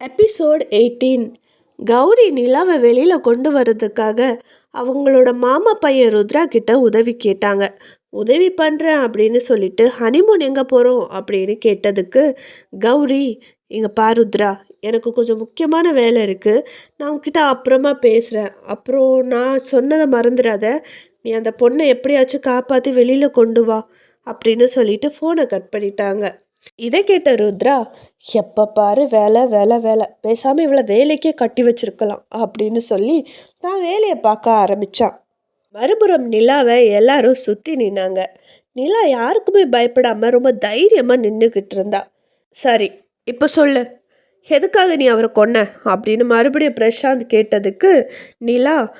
Episode eighteen Gowri நிலாவை வெளியில் கொண்டு வர்றதுக்காக அவங்களோட மாமா பையன் ருத்ரா கிட்ட உதவி கேட்டாங்க. உதவி பண்ணுறேன் அப்படின்னு சொல்லிட்டு ஹனிமூன் எங்கே போகிறோம் அப்படின்னு கேட்டதுக்கு கௌரி இங்கே பா ருத்ரா எனக்கு கொஞ்சம் முக்கியமான வேலை இருக்குது நான் உங்ககிட்ட அப்புறமா பேசுகிறேன் அப்புறம் நான் சொன்னதை மறந்துடாத. நீ அந்த பொண்ணை எப்படியாச்சும் காப்பாற்றி வெளியில் கொண்டு வா அப்படின்னு சொல்லிட்டு ஃபோனை கட் பண்ணிட்டாங்க. இதை கேட்ட ருத்ரா எப்போ பாரு வேலை வேலை வேலை. பேசாமல் இவளை வேலைக்கே கட்டி வச்சிருக்கலாம் அப்படின்னு சொல்லி தான் வேலையை பார்க்க ஆரம்பிச்சான். மறுபுறம் நிலாவை எல்லாரும் சுற்றி நின்னாங்க. நிலா யாருக்குமே பயப்படாமல் ரொம்ப தைரியமாக நின்றுக்கிட்டு இருந்தா. சரி இப்போ சொல்லு. எதுக்காக நீ அவரை கொன்ன? அப்படின்னு மறுபடியும் பிரசாந்த் கேட்டதுக்கு நிலா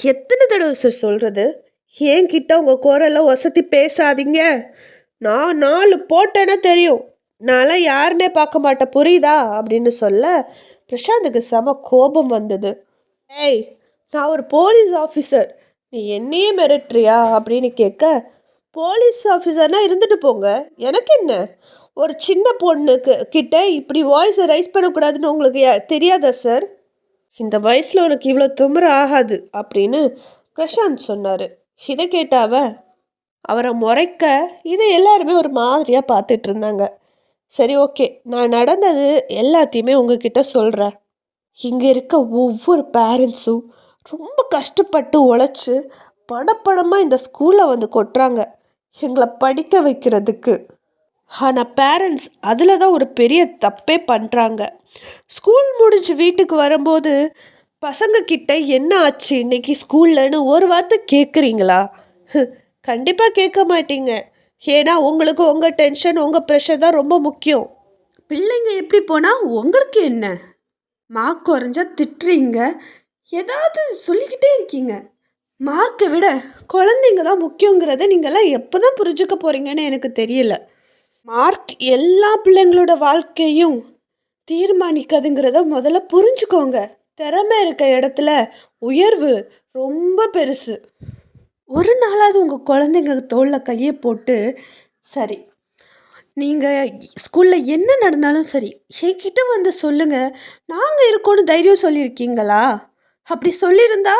எத்தனை தடவை சார் சொல்கிறது என்கிட்ட உங்கள் குரலை வசதி பேசாதீங்க. நான் நாலு போட்டேன்னா தெரியும். நான்லாம் யாருன்னே பார்க்க மாட்டேன். புரியுதா? அப்படின்னு சொல்ல பிரசாந்துக்கு செம கோபம் வந்தது. ஏய் நான் ஒரு போலீஸ் ஆஃபீஸர். நீ என்னையே மிரட்டுறியா? அப்படின்னு கேட்க போலீஸ் ஆஃபீஸர்னால் இருந்துட்டு போங்க. எனக்கு என்ன? ஒரு சின்ன பொண்ணுக்கு கிட்ட இப்படி வாய்ஸை ரைஸ் பண்ணக்கூடாதுன்னு உங்களுக்கு தெரியாதா சார் இந்த வயசில் உனக்கு இவ்வளோ திமிர ஆகாது அப்படின்னு பிரசாந்த் சொன்னார். இதை கேட்டாவ அவரை முறைக்க இதை எல்லாருமே ஒரு மாதிரியாக பார்த்துட்டு இருந்தாங்க. சரி ஓகே. நான் நடந்தது எல்லாத்தையுமே உங்ககிட்ட சொல்கிறேன் இங்கே இருக்க ஒவ்வொரு பேரண்ட்ஸும் ரொம்ப கஷ்டப்பட்டு உழைச்சி படப்படமாக இந்த ஸ்கூலில் வந்து கொட்டுறாங்க. எங்களை படிக்க வைக்கிறதுக்கு. ஆனால் பேரண்ட்ஸ் அதில் தான் ஒரு பெரிய தப்பே பண்ணுறாங்க ஸ்கூல் முடிஞ்சு வீட்டுக்கு வரும்போது பசங்கக்கிட்ட என்ன ஆச்சு இன்னைக்கு ஸ்கூல்லன்னு ஒரு வார்த்தை கேட்குறீங்களா கண்டிப்பாக கேட்க மாட்டீங்க. ஏன்னா உங்களுக்கு உங்கள் டென்ஷன் உங்கள் ப்ரெஷர் தான் ரொம்ப முக்கியம். பிள்ளைங்க எப்படி போனால் உங்களுக்கு என்ன? மார்க் குறைஞ்சா திட்டுறீங்க. ஏதாவது சொல்லிக்கிட்டே இருக்கீங்க. மார்க்கை விட குழந்தைங்க தான் முக்கியங்கிறத நீங்கள்லாம் எப்போ தான் புரிஞ்சுக்க போகிறீங்கன்னு எனக்கு தெரியல. மார்க் எல்லா பிள்ளைங்களோட வாழ்க்கையும் தீர்மானிக்காதுங்கிறத முதல்ல புரிஞ்சுக்கோங்க. திறமை இருக்க இடத்துல உயர்வு ரொம்ப பெருசு. ஒரு நாளாவது உங்கள் குழந்தைங்க தோளில் கையை போட்டு சரி நீங்கள் ஸ்கூலில் என்ன நடந்தாலும் சரி என்கிட்ட வந்து சொல்லுங்கள் நாங்கள் இருக்கோன்னு தைரியம் சொல்லியிருக்கீங்களா? அப்படி சொல்லியிருந்தா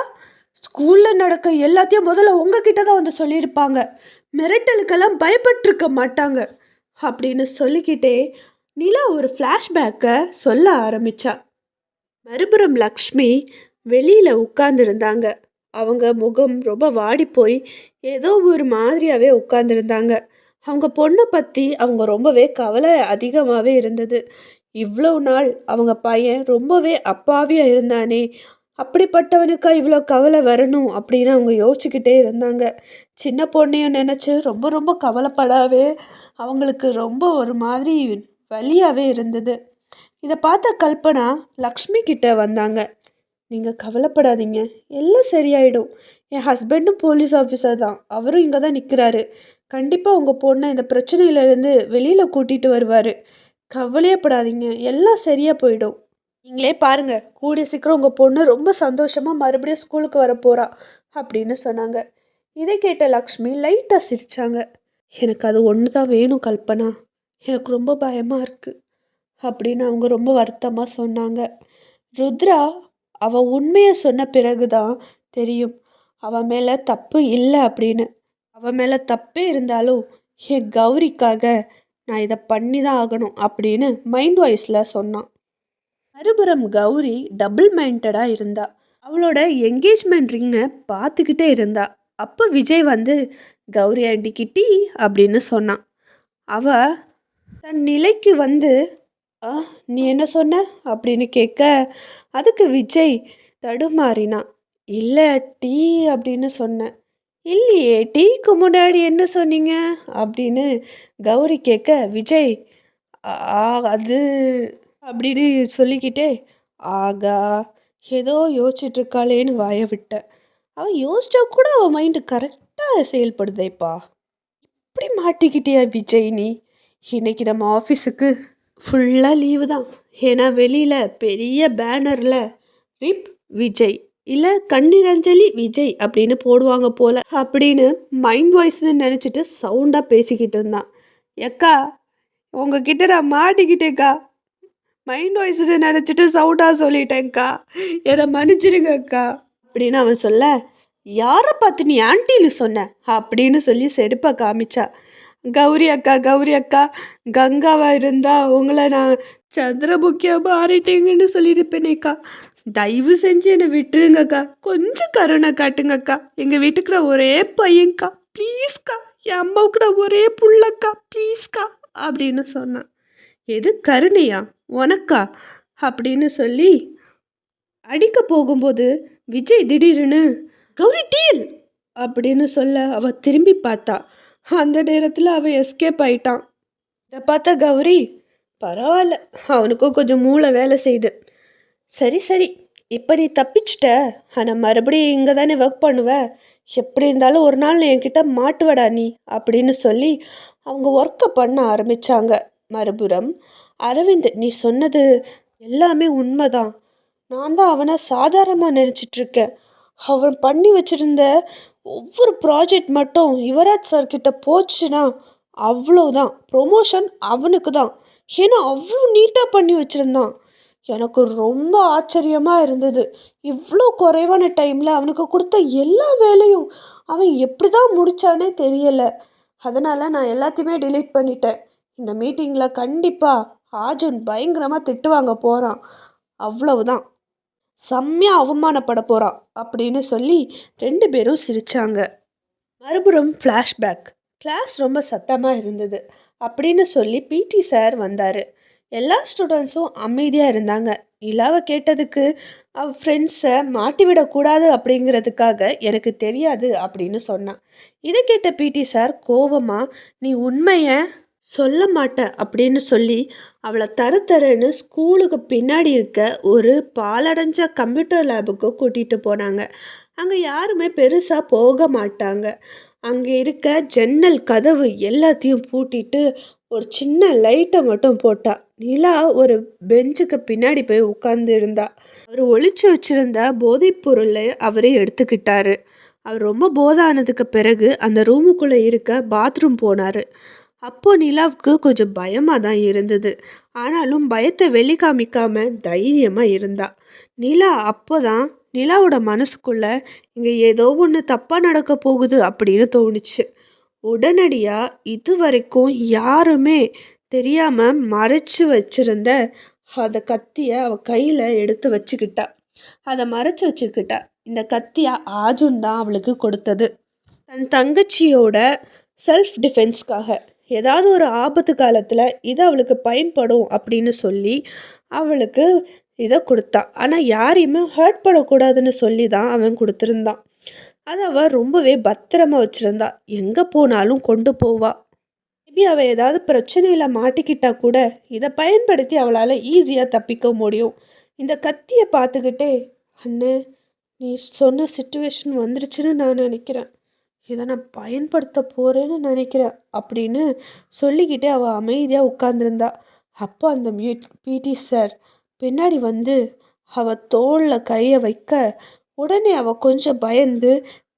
ஸ்கூலில் நடக்க எல்லாத்தையும் முதல்ல உங்ககிட்ட தான் வந்து சொல்லியிருப்பாங்க. மிரட்டலுக்கெல்லாம் பயப்பட்டிருக்க மாட்டாங்க. அப்படின்னு சொல்லிக்கிட்டே நிலா ஒரு ஃப்ளாஷ்பேக்கை சொல்ல ஆரம்பித்தா மறுபுறம் லக்ஷ்மி வெளியில் உட்கார்ந்துருந்தாங்க. அவங்க முகம் ரொம்ப வாடி போய் ஏதோ ஒரு மாதிரியாகவே உட்காந்துருந்தாங்க அவங்க பொண்ணை பற்றி அவங்க ரொம்பவே கவலை அதிகமாகவே இருந்தது. இவ்வளோ நாள் அவங்க பையன் ரொம்பவே அப்பாவியாக இருந்தானே அப்படிப்பட்டவனுக்கா இவ்வளோ கவலை வரணும் அப்படின்னு அவங்க யோசிச்சுக்கிட்டே இருந்தாங்க. சின்ன பொண்ணையும் நினச்சி ரொம்ப ரொம்ப கவலைப்படாவே அவங்களுக்கு ரொம்ப ஒரு மாதிரி வழியாகவே இருந்தது. இதை பார்த்த கல்பனா லக்ஷ்மி கிட்ட வந்தாங்க. நீங்கள் கவலைப்படாதீங்க. எல்லாம் சரியாயிடும். என் ஹஸ்பண்டும் போலீஸ் ஆஃபீஸர் தான். அவரும் இங்கே தான் நிற்கிறாரு கண்டிப்பாக உங்கள் பொண்ணை இந்த பிரச்சனையிலேருந்து வெளியில் கூட்டிகிட்டு வருவார். கவலையப்படாதீங்க. எல்லாம் சரியாக போயிடும். நீங்களே பாருங்கள் கூடிய சீக்கிரம் உங்கள் பொண்ணு ரொம்ப சந்தோஷமாக மறுபடியும் ஸ்கூலுக்கு வர போகிறா அப்படின்னு சொன்னாங்க. இதை கேட்ட லக்ஷ்மி லைட்டாக சிரித்தாங்க எனக்கு அது ஒன்று தான் வேணும் கல்பனா. எனக்கு ரொம்ப பயமாக இருக்குது அப்படின்னு அவங்க ரொம்ப வருத்தமாக சொன்னாங்க. ருத்ரா அவள் உண்மையை சொன்ன பிறகு தான் தெரியும். அவன் மேலே தப்பு இல்லை அப்படின்னு. அவள் மேலே தப்பே இருந்தாலும் ஹே கௌரிக்காக நான் இதை பண்ணி தான் ஆகணும் அப்படின்னு மைண்ட் வாய்ஸில் சொன்னான். மறுபுறம் கௌரி டபுள் மைண்டடாக இருந்தா. அவளோட என்கேஜ்மெண்ட் ரிங்கை பார்த்துக்கிட்டே இருந்தா. அப்போ விஜய் வந்து கௌரி ஆண்டி கிட்டி அப்படின்னு சொன்னான். அவ தன் நிலைக்கு வந்து "ஆ, நீ என்ன சொன்ன? அப்படின்னு கேட்க அதுக்கு விஜய் தடுமாறினான் இல்லை டீ அப்படின்னு சொன்னேன் இல்லையே டீக்கு முன்னாடி என்ன சொன்னீங்க? அப்படின்னு கௌரி கேட்க விஜய் "ஆ, அது அப்படின்னு சொல்லிக்கிட்டே ஆகா ஏதோ யோசிச்சிட்டுருக்காளேன்னு வாய விட்டேன் அவன் யோசிச்சா கூட அவன் மைண்டு கரெக்டாக செயல்படுதேப்பா. இப்படி மாட்டிக்கிட்டியா விஜய் நீ? இன்னைக்கு நம்ம ஆஃபீஸுக்கு ஃபுல்லாக லீவு தான். ஏன்னா வெளியில் பெரிய பேனரில் ரிப் விஜய் இல்லை கண்ணிரஞ்சலி விஜய் அப்படின்னு போடுவாங்க போல அப்படின்னு மைண்ட் வாய்ஸ்னு நினச்சிட்டு சவுண்டாக பேசிக்கிட்டு இருந்தான். எக்கா உங்ககிட்ட நான் மாட்டிக்கிட்டேக்கா மைண்ட் வாய்ஸ்னு நினச்சிட்டு சவுண்டாக சொல்லிட்டேங்க்கா என்னை மன்னிச்சிடுங்கக்கா. அப்படின்னு அவன் சொல்ல யாரை பார்த்து நீ ஆன்ட்டின்னு சொன்ன? அப்படின்னு சொல்லி செருப்பை காமிச்சா. கௌரி அக்கா கௌரி அக்கா கங்காவாக இருந்தால் உங்களை நான் சந்திரமுக்கியாக மாறிட்டீங்கன்னு சொல்லியிருப்பேனேக்கா. தயவு செஞ்சு என்னை விட்டுருங்கக்கா. கொஞ்சம் கருணை காட்டுங்கக்கா. எங்கள் வீட்டுக்குற ஒரே பையன்க்கா. ப்ளீஸ்க்கா. என் அம்மாவுக்கு நான் ஒரே புள்ளக்கா. ப்ளீஸ்க்கா. அப்படின்னு சொன்னான். எது கருணையா? உனக்கா? அப்படின்னு சொல்லி அடிக்க போகும்போது விஜய் திடீர்னு கௌரி டீல்! அப்படின்னு சொல்ல அவ திரும்பி பார்த்தா அந்த நேரத்தில் அவன் எஸ்கேப் ஆயிட்டான். இதை பார்த்தா கௌரி பரவாயில்ல அவனுக்கும் கொஞ்சம் மூளை வேலை செய்யுது. சரி சரி இப்போ நீ தப்பிச்சிட்ட. ஆனால் மறுபடியும் இங்கே தானே ஒர்க் பண்ணுவ. எப்படி இருந்தாலும் ஒரு நாள் என்கிட்ட மாட்டுவடா நீ அப்படின்னு சொல்லி அவங்க ஒர்க்கை பண்ண ஆரம்பித்தாங்க மறுபுறம் அரவிந்த் நீ சொன்னது எல்லாமே உண்மைதான். நான் தான் அவனை சாதாரணமாக நினச்சிட்ருக்கேன் அவன் பண்ணி வச்சுருந்த ஒவ்வொரு ப்ராஜெக்ட் மட்டும் யுவராஜ் சார்கிட்ட போச்சுன்னா அவ்வளோதான் ப்ரொமோஷன் அவனுக்கு தான் ஏன்னா அவ்வளோ நீட்டாக பண்ணி வச்சுருந்தான். எனக்கு ரொம்ப ஆச்சரியமாக இருந்தது. இவ்வளோ குறைவான டைமில் அவனுக்கு கொடுத்த எல்லா வேலையும் அவன் எப்படி தான் முடித்தானே தெரியலை. அதனால் நான் எல்லாத்தையுமே டிலீட் பண்ணிட்டேன். இந்த மீட்டிங்கில் கண்டிப்பாக ஆஜுன் பயங்கரமாக திட்டு வாங்க போகிறான் அவ்வளவுதான். செம்மையாக அவமானப்பட போகிறான் அப்படின்னு சொல்லி ரெண்டு பேரும் சிரித்தாங்க மறுபுறம் ஃப்ளாஷ்பேக் கிளாஸ் ரொம்ப சத்தமாக இருந்தது அப்படின்னு சொல்லி பிடி சார் வந்தார். எல்லா ஸ்டூடெண்ட்ஸும் அமைதியாக இருந்தாங்க. இலாவை கேட்டதுக்கு அவ ஃப்ரெண்ட்ஸை மாட்டி விடக்கூடாது அப்படிங்கிறதுக்காக எனக்கு தெரியாது அப்படின்னு சொன்னான். இதை கேட்ட பிடி சார் கோவமாக நீ உண்மையை சொல்ல மாட்டேன் அப்படின்னு சொல்லி அவளை தர தரன்னு ஸ்கூலுக்கு பின்னாடி இருக்க ஒரு பாலடைஞ்ச கம்ப்யூட்டர் லேபுக்கு கூட்டிகிட்டு போனாங்க. அங்கே யாருமே பெருசாக போக மாட்டாங்க. அங்கே இருக்க ஜன்னல் கதவு எல்லாத்தையும் பூட்டிட்டு ஒரு சின்ன லைட்டை மட்டும் போட்டா. நிலா ஒரு பெஞ்சுக்கு பின்னாடி போய் உட்கார்ந்து இருந்தா. அவர் ஒழிச்சு வச்சிருந்த போதைப் பொருளை அவரே எடுத்துக்கிட்டாரு. அவர் ரொம்ப போதானதுக்கு பிறகு அந்த ரூமுக்குள்ளே இருக்க பாத்ரூம் போனார். அப்போ நிலாவுக்கு கொஞ்சம் பயமாக தான் இருந்தது. ஆனாலும் பயத்தை வெளிக்காமிக்காம தைரியமாக இருந்தா. நிலா அப்போ தான் நிலாவோட மனசுக்குள்ள இங்கே ஏதோ ஒன்று தப்பாக நடக்க போகுது அப்படின்னு தோணுச்சு. உடனடியாக இது வரைக்கும் யாருமே தெரியாமல் மறைச்சு வச்சிருந்த அந்த கத்தியை அவள் கையில் எடுத்து வச்சுக்கிட்டா. அதை மறைச்சு வச்சுக்கிட்டா. இந்த கத்தியை ஆஜுன் தான் அவளுக்கு கொடுத்தது. தன் தங்கச்சியோட செல்ஃப் டிஃபென்ஸ்க்காக ஏதாவது ஒரு ஆபத்து காலத்தில் இது அவளுக்கு பயன்படும் அப்படின்னு சொல்லி அவளுக்கு இதை கொடுத்தா. ஆனால் யாரையுமே ஹர்ட் பண்ணக்கூடாதுன்னு சொல்லி தான் அவன் கொடுத்துருந்தான். அதை அவள் ரொம்பவே பத்திரமா வச்சுருந்தா. எங்கே போனாலும் கொண்டு போவா. மேபி அவள் ஏதாவது பிரச்சனையில் மாட்டிக்கிட்டா கூட இதை பயன்படுத்தி அவளால் ஈஸியாக தப்பிக்க முடியும். இந்த கத்தியை பார்த்துக்கிட்டே அண்ணே நீ சொன்ன சுச்சுவேஷன் வந்துருச்சுன்னு நான் நினைக்கிறேன். இதை நான் பயன்படுத்த போகிறேன்னு நினைக்கிறேன் அப்படின்னு சொல்லிக்கிட்டே அவள் அமைதியாக உட்காந்துருந்தா அப்போ அந்த மியூட் பிடி சார் பின்னாடி வந்து அவள் தோளில் கையை வைக்க உடனே அவள் கொஞ்சம் பயந்து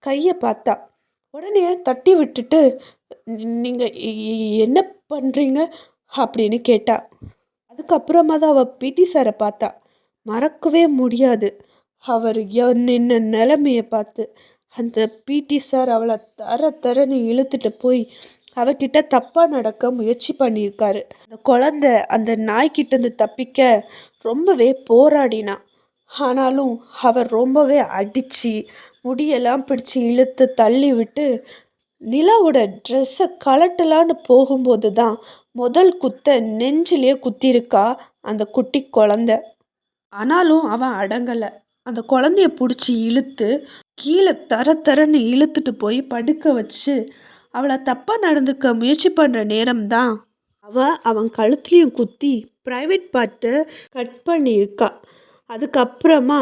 கையை பார்த்தா. உடனே தட்டி விட்டுட்டு நீங்கள் என்ன பண்ணுறீங்க அப்படின்னு கேட்டா. அதுக்கப்புறமா தான் அவள் பிடி சாரை பார்த்தா. மறக்கவே முடியாது. அவர் என்ன நிலைமையை பார்த்து அந்த பிடி சார் அவளை தர தரன்னு இழுத்துட்டு போய் அவகிட்ட தப்பாக நடக்க முயற்சி பண்ணியிருக்காரு. அந்த குழந்த அந்த நாய்கிட்டேருந்து தப்பிக்க ரொம்பவே போராடினான் ஆனாலும் அவர் ரொம்பவே அடித்து முடியெல்லாம் பிடிச்சி இழுத்து தள்ளி விட்டு நிலாவோட ட்ரெஸ்ஸை கலட்டலான்னு போகும்போது தான் முதல் குத்த நெஞ்சிலேயே குத்திருக்கா அந்த குட்டி குழந்த. ஆனாலும் அவன் அடங்கலை. அந்த குழந்தைய பிடிச்சி இழுத்து கீழே தர தரன்னு இழுத்துட்டு போய் படுக்க வச்சு அவளை தப்பாக நடந்துக்க முயற்சி பண்ணுற நேரம்தான். அவள் அவன் கழுத்துலேயும் குத்தி ப்ரைவேட் பார்ட்டை கட் பண்ணியிருக்கா. அதுக்கப்புறமா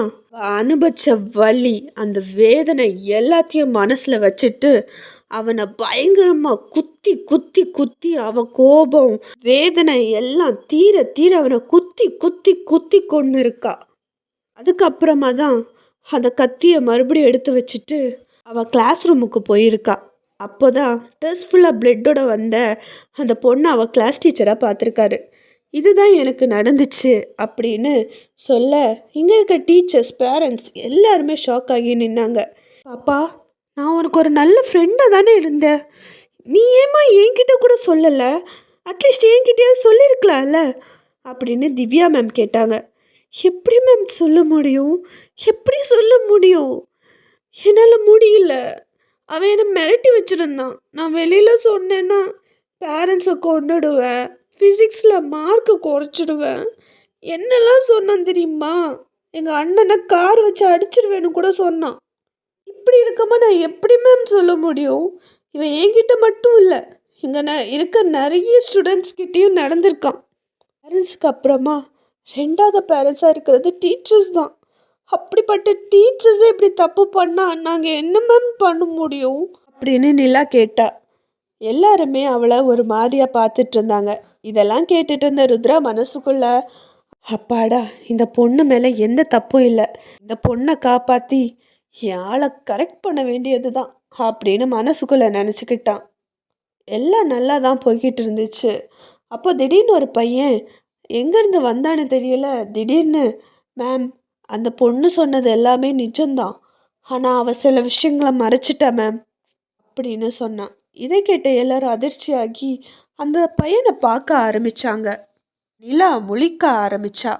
அனுபவிச்ச வலி அந்த வேதனை எல்லாத்தையும் மனசில் வச்சுட்டு அவனை பயங்கரமாக குத்தி குத்தி குத்தி அவன் கோபம் வேதனை எல்லாம் தீர தீர அவனை குத்தி குத்தி குத்தி கொண்டு இருக்கா அதுக்கப்புறமா தான் அந்த கத்தியை மறுபடியும் எடுத்து வச்சுட்டு அவள் கிளாஸ் ரூமுக்கு போயிருக்கா. அப்போ தான் டெஸ்ட் ஃபுல்லாக பிளட்டோட வந்த அந்த பொண்ணை அவள் கிளாஸ் டீச்சராக பார்த்துருக்காரு. இதுதான் எனக்கு நடந்துச்சு அப்படின்னு சொல்ல இங்கே இருக்க டீச்சர்ஸ் பேரண்ட்ஸ் எல்லாருமே ஷாக் ஆகி நின்னாங்க. பாப்பா நான் உனக்கு ஒரு நல்ல ஃப்ரெண்டாக தானே இருந்தேன். நீ ஏம்மா என்கிட்ட கூட சொல்லலை? அட்லீஸ்ட் என்கிட்டயாவது சொல்லியிருக்கலாம்ல அப்படின்னு திவ்யா மேம் கேட்டாங்க. எப்படி மேம் சொல்ல முடியும்? எப்படி சொல்ல முடியும்? என்னால் முடியல. அவன் என்னை மிரட்டி வச்சுருந்தான். நான் வெளியில் சொன்னேன்னா பேரண்ட்ஸை கொண்டுடுவேன் ஃபிசிக்ஸில் மார்க்கை குறைச்சிடுவேன். என்னெல்லாம் சொன்னான் தெரியுமா? எங்கள் அண்ணனை கார் வச்சு அடிச்சிடுவேன்னு கூட சொன்னான். இப்படி இருக்கமா நான் எப்படி மேம் சொல்ல முடியும்? இவன் என்கிட்ட மட்டும் இல்லை இங்கே ந இருக்க நிறைய ஸ்டூடெண்ட்ஸ் கிட்டேயும் நடந்திருக்கான். பேரண்ட்ஸுக்கு அப்புறமா ரெண்டாவது பேரண்ட்ஸாக இருக்கிறது டீச்சர்ஸ் தான். அப்படிப்பட்ட டீச்சர்ஸே இப்படி தப்பு பண்ணால் நாங்கள் என்ன மேம் பண்ண முடியும்? அப்படின்னு நிலா கேட்டா. எல்லாருமே அவளை ஒரு மாதிரியாக பார்த்துட்டு இருந்தாங்க. இதெல்லாம் கேட்டுட்டு இருந்த ருத்ரா மனசுக்குள்ள அப்பாடா இந்த பொண்ணு மேலே எந்த தப்பும் இல்லை. இந்த பொண்ணை காப்பாற்றி என் ஆளை கரெக்ட் பண்ண வேண்டியது தான் அப்படின்னு மனசுக்குள்ளே நினச்சிக்கிட்டான். எல்லாம் நல்லா தான் போய்கிட்டு இருந்துச்சு. அப்போ திடீர்னு ஒரு பையன் எங்கேருந்து வந்தான்னு தெரியல. திடீர்னு மேம் அந்த பொண்ணு சொன்னது எல்லாமே நிஜம்தான். ஆனால் அவள் சில விஷயங்களை மறைச்சிட்டா மேம் அப்படின்னு சொன்னான் இதை கேட்ட எல்லாரும் அதிர்ச்சியாகி அந்த பையனை பார்க்க ஆரம்பிச்சாங்க. நிலா முழிக்க ஆரம்பிச்சா.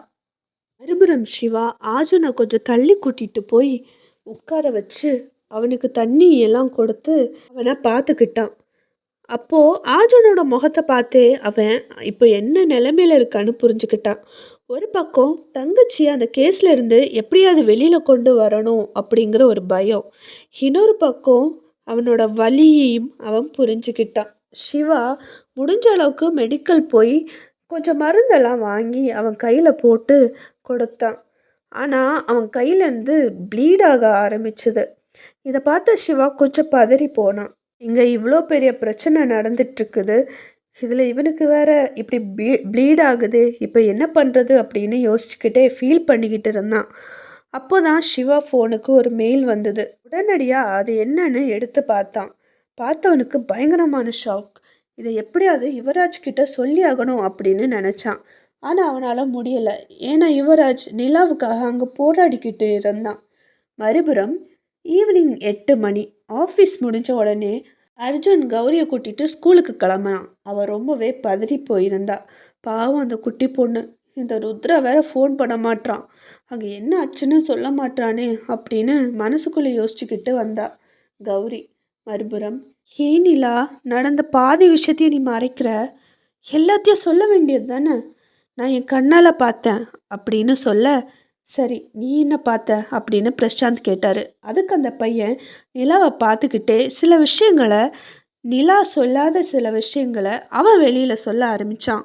மறுபுறம் சிவா ஆஜனை கொஞ்சம் தள்ளி கூட்டிகிட்டு போய் உட்கார வச்சு அவனுக்கு தண்ணி எல்லாம் கொடுத்து அவனை பார்த்துக்கிட்டான். அப்போது ஆர்ஜுனோட முகத்தை பார்த்தே அவன் இப்போ என்ன நிலமையில இருக்கான்னு புரிஞ்சுக்கிட்டான். ஒரு பக்கம் தங்கச்சி அந்த கேஸில் இருந்து எப்படியாவது வெளியில் கொண்டு வரணும் அப்படிங்கிற ஒரு பயம். இன்னொரு பக்கம் அவனோட வலியையும் அவன் புரிஞ்சுக்கிட்டான். சிவா முடிஞ்ச அளவுக்கு மெடிக்கல் போய் கொஞ்சம் மருந்தெல்லாம் வாங்கி அவன் கையில் போட்டு கொடுத்தான். ஆனால் அவன் கையிலேருந்து ப்ளீட் ஆக ஆரம்பிச்சுது. இதை பார்த்த சிவா கொஞ்சம் பதறி போனான். இங்கே இவ்வளோ பெரிய பிரச்சனை நடந்துட்டுருக்குது இதில் இவனுக்கு வேறு இப்படி ப்ளீ ப்ளீட் ஆகுது. இப்போ என்ன பண்ணுறது அப்படின்னு யோசிச்சுக்கிட்டே ஃபீல் பண்ணிக்கிட்டு இருந்தான். அப்போ தான் சிவா ஃபோனுக்கு ஒரு மெயில் வந்தது. உடனடியாக அது என்னன்னு எடுத்து பார்த்தான். பார்த்தவனுக்கு பயங்கரமான ஷாக் இதை எப்படியாவது யுவராஜ் கிட்ட சொல்லி ஆகணும் அப்படின்னு நினச்சான். ஆனால் அவனால் முடியலை. ஏன்னா யுவராஜ் நிலாவுக்காக அங்கே போராடிக்கிட்டு இருந்தான். மறுபுறம் ஈவினிங் எட்டு மணி. ஆஃபீஸ் முடிஞ்ச உடனே அர்ஜுன் கௌரியை கூட்டிட்டு ஸ்கூலுக்கு கிளம்பினான். அவள் ரொம்பவே பதறி போயிருந்தா. பாவம் அந்த குட்டி பொண்ணு. இந்த ருத்ரா வேற ஃபோன் பண்ண மாட்டான் அங்கே என்ன ஆச்சுன்னு சொல்ல மாட்டானே அப்படின்னு மனசுக்குள்ளே யோசிச்சுக்கிட்டு வந்தா கௌரி. மறுபுறம் ஏன் நிலா நடந்த பாதி விஷயத்தையும் நீ மறைக்கிற. எல்லாத்தையும் சொல்ல வேண்டியது தானே? நான் என் கண்ணால் பார்த்தேன். அப்படின்னு சொல்ல சரி நீ என்ன பார்த்த? அப்படின்னு பிரசாந்த் கேட்டார். அதுக்கு அந்த பையன் நிலாவை பார்த்துக்கிட்டே சில விஷயங்களை நிலா சொல்லாத சில விஷயங்களை அவன் வெளியில் சொல்ல ஆரம்பித்தான்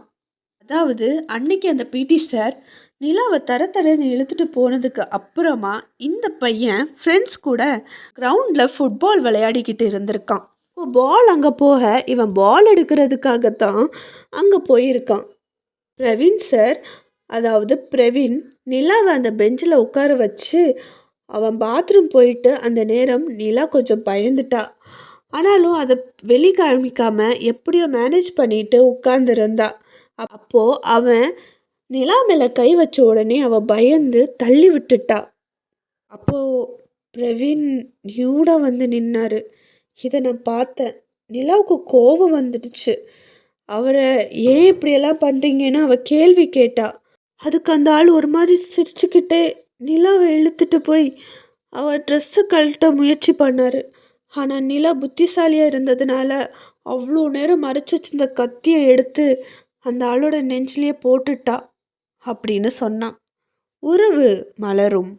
அதாவது அன்னைக்கு அந்த பிடி சார் நிலாவை தர தரன்னு இழுத்துட்டு போனதுக்கு அப்புறமா இந்த பையன் ஃப்ரெண்ட்ஸ் கூட கிரவுண்டில் ஃபுட்பால் விளையாடிக்கிட்டு இருந்திருக்கான். பால் அங்கே போக இவன் பால் எடுக்கிறதுக்காகத்தான் அங்கே போயிருக்கான். பிரவீன் சார் அதாவது பிரவீன் நிலாவை அந்த பெஞ்சில் உட்கார வச்சு அவன் பாத்ரூம் போயிட்டு அந்த நேரம் நிலா கொஞ்சம் பயந்துட்டா. ஆனாலும் அதை வெளி காமிக்காமல் எப்படியோ மேனேஜ் பண்ணிட்டு உட்கார்ந்துருந்தா. அப்போது அவன் நிலா மேலே கை வச்ச உடனே அவள் பயந்து தள்ளி விட்டுட்டா. அப்போது பிரவீன் நியூடாக வந்து நின்னார். இதை நான் பார்த்தேன். நிலாவுக்கு கோபம் வந்துடுச்சு. அவரை ஏன் இப்படியெல்லாம் பண்ணுறீங்கன்னு அவள் கேள்வி கேட்டாள் அதுக்கு அந்த ஆள் ஒரு மாதிரி சிரிச்சுக்கிட்டே நிலாவை இழுத்துட்டு போய் அவள் ட்ரெஸ்ஸை கழட்ட முயற்சி பண்ணார். ஆனால் நிலா புத்திசாலியாக இருந்ததுனால அவ்வளோ நேரம் மறைச்சி வச்சிருந்த கத்தியை எடுத்து அந்த ஆளோட நெஞ்சிலேயே போட்டுட்டா அப்படின்னு சொன்னான். உறவு மலரும்.